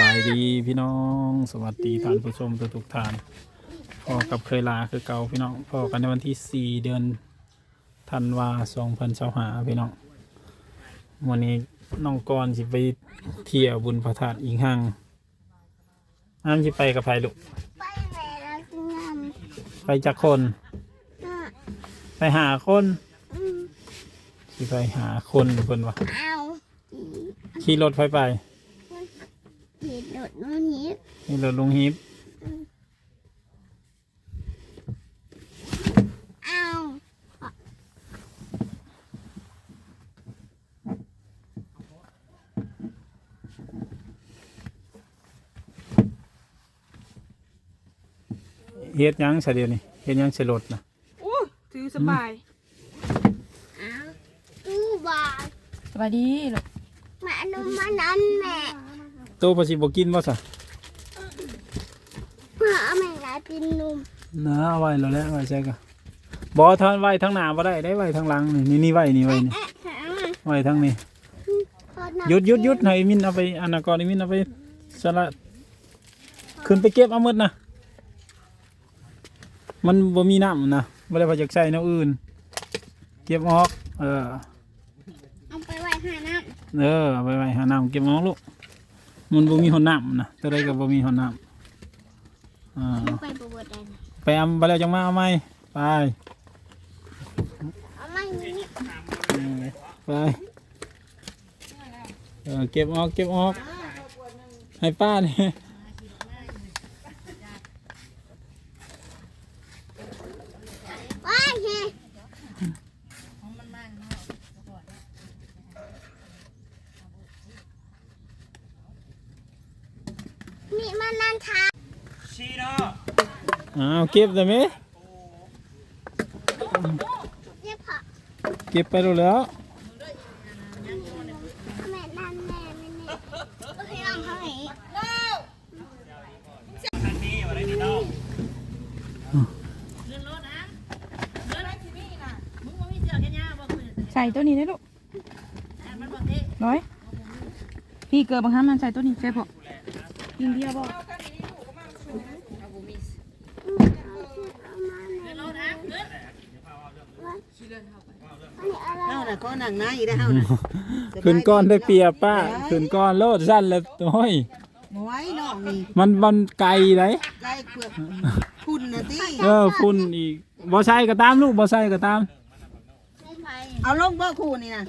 บายดีพี่น้อง สวัสดีท่านผู้ชมทุกทุกๆท่านพอกับเคยลาคือเก่าพี่น้องพอกันในวันที่สี่เดือนธันวาสองพันสาหาพี่น้องวันนี้น้องกรณ์สิไปเที่ยวบุญพระธาตุอิงหังอันสิไปกับใครลูกไปแม่รักงามไปจากคนน่ะไปหาคนอืมสิไปหาคนเพิ่นว่าเอาอีขี่รถไปไปผิดหลุดนู่น นี้นี่รถลุงฮิปเอาเฮ็ดหยังซะเดียวนี่เฮ็ดหยังใส่รถนะโอ้ถือสบาย เอาตู้บาทสบายดีลูกแม่นมมานั้นแม่ โตภาษีบ่กินบ่ซะเพื่อ แม่งายเป็นนมนะเอาไว้แล้วแหละไว้ใช่ก็บ่ทานไว้ทางหน้าบ่ได้ได้ไว้ทางหลังนี่นี่นี่ไว้นี่ไว้นี่เอ๊ะหามาไว้ทางนี้โทษนะหยุดหยุดหยุดให้มินเอาไปอันนนก่อนให้มินเอาไปสละขึ้นไปเก็บเอาหมดนะมันบ่มีน้ำนะบ่ได้พอจากใช้แนวอื่น เก็บออก เออเอาไปไว้หาน้เออเอาไปไว้หาน้ำเก็บออกลูกมันบ่มีหนน้ำนะตัวใดก็บ่มีหนน้ำ อ่าำไปบวชได้นะไปเอาไปแล้วจังมาเอาไหมไปเอาไม่นี่เออไปเออเก็บออกเก็บออกให้ป้านี่ไว้เฮ้นี่มันนันทา อ้าวเก็บได้ไหมเรียกพอเก็บไปดูแล้วแม่นั่นแม่ไม่นี่ก็ให้ลองเขาให้ใส่ตัวนี้ได้ลูกร้อย พี่เกิดบางครั้งมันใส่ตัวนี้ใช่ปะยิงเดียวบ่ เฮาน่ะก็นั่งนาอีได้เฮาน่ะขึ้นก้อนได้เปรียบป้าขึ้นก้อนโลดสั้นเลยโอ้ยบ่ไหว้น้องนี่มันมันไกลไหนไล่เปลือกคุณน่ะติเออฝุ่นอีกบ่ใส่ก็ตามลูกบ่ใส่ก็ตาม เอาลงบ่คู่นี่น่ะ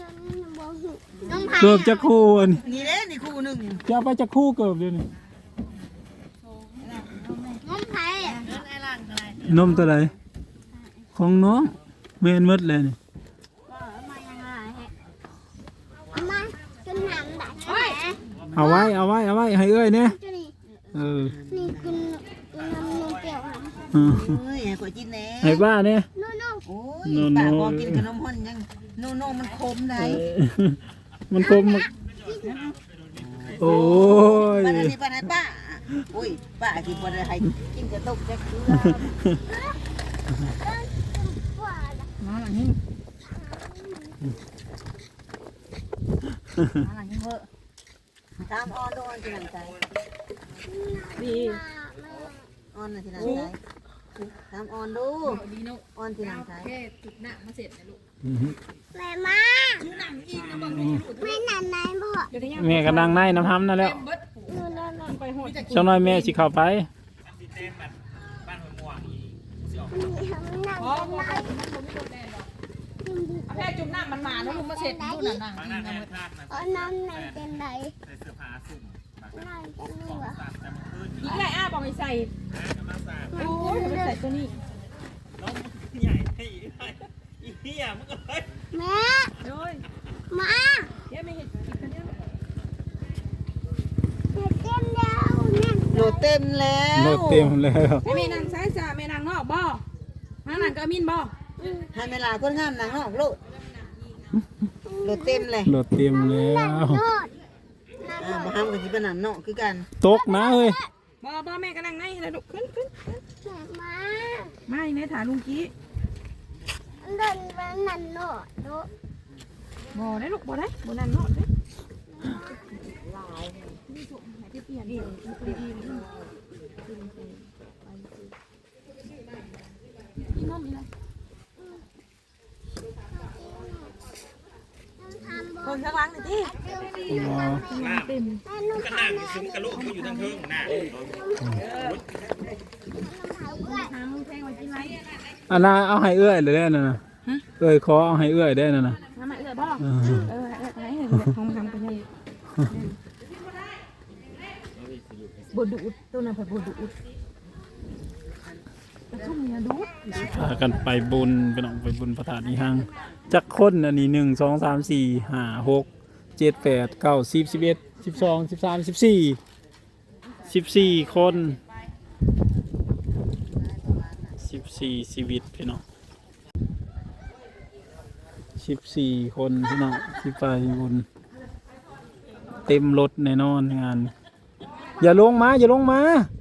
น้องไผ่เกือบจะคู่อันนี่เด้นี่คู่หนึงจะเอาไปจะคู่เกือบเดี๋ยวนี้น้องไผ่นมตัวไหน ของน้องเมนหมดเลยนี่เอามายังไงเอามาจนหนำดัดแผลเอาไว้เอาไว้เอาไว้ให้เอ้ยเนี่ยจะนี่เออนี่กินน้ำนมเปรี้ยวนะเออเอ้ยให้ข่อยกินแหน่ให้ป้าเนี่ยนู่นโอ้ยโน่ๆป้าพอกินขนมฮ้อนยังโนโนมันขมได้มันคมมันโอ้ยมันอันนี้ป้าให้ป้าโอ้ยป้ากินบ่ได้ให้กินกระตุกจักเทื่อๆว่าละ มาหลังนี้มาหลังนี้เถอะตามออนดูออนที่หลังใจดีออนน่ะที่หลังใจตามออนดูออนที่หลังใจแม่มาแม่นันไหนบ่เดี๋ยวนี้แม่กำลังในน้ำห้ำนั่นแล้วนู่นนั่นน่ะไปหอดช่วงน้อยแม่สิเข้าไป นี่มันนั่งอ๋อเป็นไรแม่จุ่มน้ำมันมาแล้วลุงมาเสร็จดูหนังหนังเอาน้ำนั่งเป็นไรนั่งเป็นนี่วะยิงไรอ้าบอกให้ใส่โอ้ยไม่ใส่ตัวนี้แม่โอ้ยมาเดี๋ยวไม่เห็นกินกันเนี้ยเด็กเต็มแล้วนั่นโหลดเต็มแล้วรถเต็มแล้วแม่นางซ้ายจ่าแม่นางนอกบ่ หางนางก็มินบ่ให้เวลาคนงามนางนอกโลดโหลดเต็มเลยรถเต็มแล้วโนดอ่าบ่ห้ามกันสิเป็นนางนอกคือกันตกนะเฮ้ยบ่บ่แม่ก็นั่งในแล้วลูกขึ้นขึ้นแม่มามาในถาลุงกี้เดินไปนั่นโนดโนดบ่ได้ลูกบ่ได้บ่นั่นนอกเด้เปลี่ยนดีดีดีนี่นอนนี่นะ เพิ่งข้างหลังหน่อยดิอ๋อเต็มแม่หนูทำแม่ซุ้มกระโหลกมันอยู่ทางเทิงน่ะหามึงแพงไว้กินไหมอันน่ะเอาให้เอื้อยเลยได้นั่นน่ะเอื้อยขอเอาให้เอื้อยได้นั่นน่ะน้ำมันเอือบ่เออเออให้ให้ให้ของทำกันยังบดูดตัวนั้นผัดบดูดชุ่มเนี่ยดูดพากันไปบุญไปน้องไปบุญพระธาตุอีหัง จักคนอันนี้หนึ่งสองสามสี่ห้าหกเจ็ดแปดเก้าสิบสิบเอ็ดสิบสองสิบสามสิบสี่สิบสี่คนสิบสี่ชีวิตพี่น้องสิบสี่คนพี่น้องที่ไปบุญเต็มรถแน่นอนงาน อย่าลงมา อย่าลงมาขา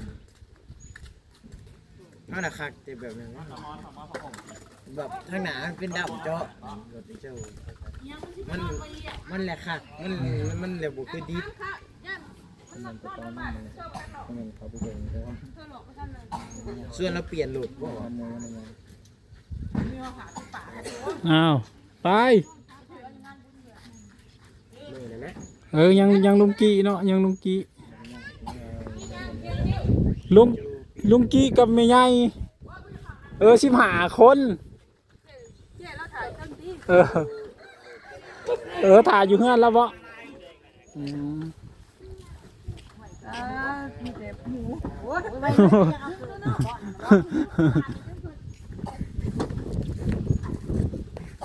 เอาหนักคักแต่แบบนั้นแบบทางหนามันเป็นดำเจาะรถเจ้ามันมันแหละคักมันมันแหละบุคือดิบมันไปตอนนั้นเลยมันเขาไปเดินเขาส่วนเราเปลี่ยนหลุดบ่อ้าวไปเลยเลยแหละเออยังยังลุงกี้เนาะยังลุงกี้ลุง ลุงกี้กับแม่ใหญ่เออสิบหาคน เออ เออถ่ายอยู่เฮือนแล้วบ่อืมมีแต่หมู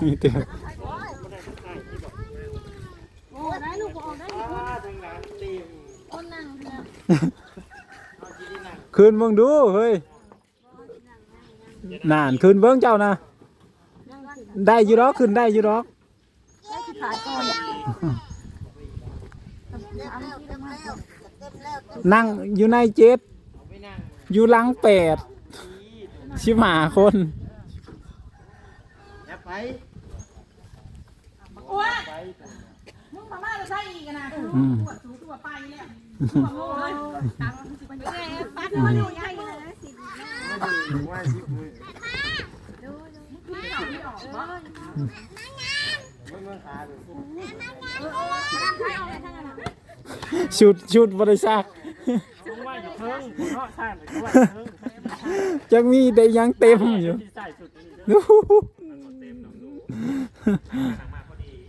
มีแต่โอ้ได้ลูกออกได้คนนั่งเนี่ย คืนเบิ่งดูเฮ้ยนานคืนเบิ่งเจ้านะ ได้อยู่ดอกคืนได้อยู่ดอกได้ที่ขายก่อนนั่งอยู่ในเจ็ดอยู่หลังแปดชิบหาคนอย่าไปโอ้ยมึงมาม่าจะใช่อีกนะอืมปวดสูตัวไปแล้วโอ้ยตังค์สิบเป็นไงปัดมาอยู่ ชุดชุดบริษัทว่าอยู่เทิงเนาะท่านก็ว่าเทิงยังมีแต่ยังเต็มอยู่ดู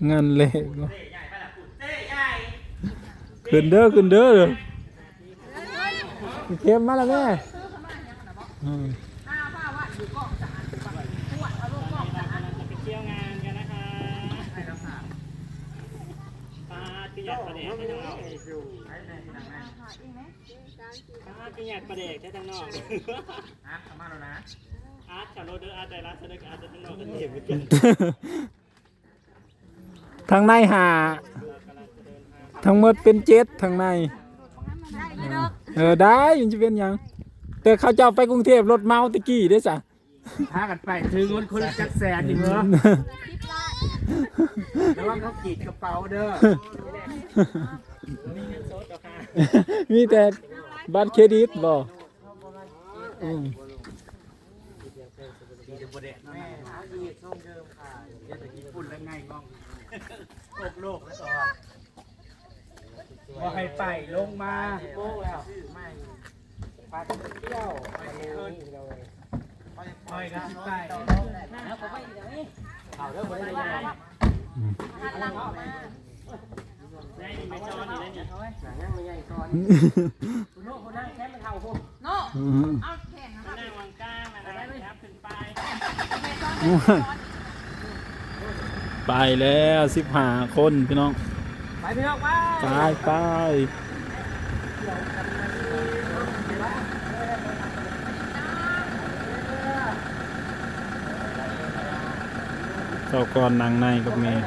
เงินเละ ขึ้นเด้อขึ้นเด้อเลยเข้มมาแล้วแม่อืมไปเที่ยวงานกันนะคะปากิยัดประเดกให้ทางนอกปากิยัดประเดกให้ทางนอกอาร์ตมาแล้วนะอาร์ตขับรถเด้ออาร์ตใจร้านเสนออาร์ตจะทางนอกกันเห็นเหมือนกันทางในหา ทั้งหมดเป็นเจ็ดทางในเออได้มันจะเป็นหยัง แต่เขาจะเอาไปกรุงเทพรถเมาตะกี้ได้สะพากันไปถือเงินคนละจักแสนดิเหรอระวังเขากีดกระเป๋าเด้อมีเงินสดเหรอคะมีแต่บัตรเครดิตบ่อืมดีจะประเดกแม่หาดีส่งเดิมค่ะอย่าแต่ญี่ปุ่นแล้วไงงองโลกโลกแล้วต่อ ว่าให้ไปลงมาโป้แล้วไม่ไปเที่ยวไปเที่ยวไปกันไปเอาเด้อบ่ได้ยังได้นี่ไม่จอนี่ได้นี่ยังไม่ใหญ่ก่อนคุณโน่คนนั้นแค่ไม่เท่าพวกโน่เอาแข่งนะคนั่รับงวางกลางนะครับขึ้นไปแม่ต้องไปแล้วสิบห้าคนพี่น้อง พี่น้องไปไปไปเจ้าก่อนนางในกับเมย์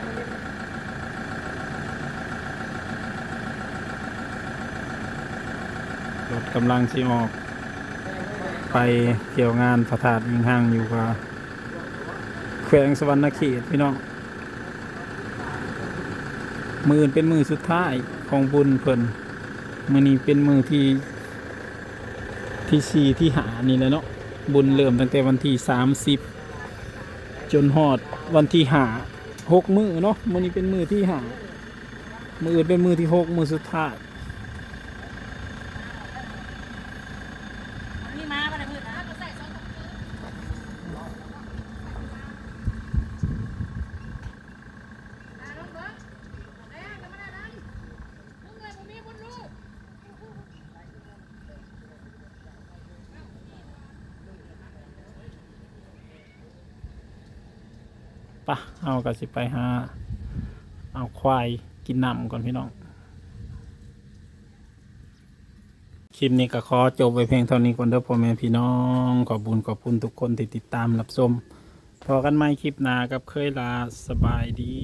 รถกำลังสิออก ไปเกี่ยวงานพระธาตุยิงห้างอยู่กับแขวงสวรรณเขตพี่น้อง มือเป็นมือสุดท้ายของบุญเพิ่นมือนี้เป็นมือที่ที่สี่ที่หานี่แหละเนาะบุญเริ่มตั้งแต่วันที่สามสิบจนหอดวันที่หาหกมือเนาะมือนี้เป็นมือที่หามืออื่นเป็นมือที่หกมือสุดท้าย นี่มาบ่ได้มืดนะ ปะเอากระสิไปหาเอาควายกินน้ำก่อนพี่น้อง คลิปนี้ก็ขอจบไปเพียงเท่านี้ก่อนเด้อพ่อแม่พี่น้อง ขอบุญขอบคุณทุกคนที่ติดตามรับชมพอกันไหมคลิปหน้ากับเคยลาสบายดี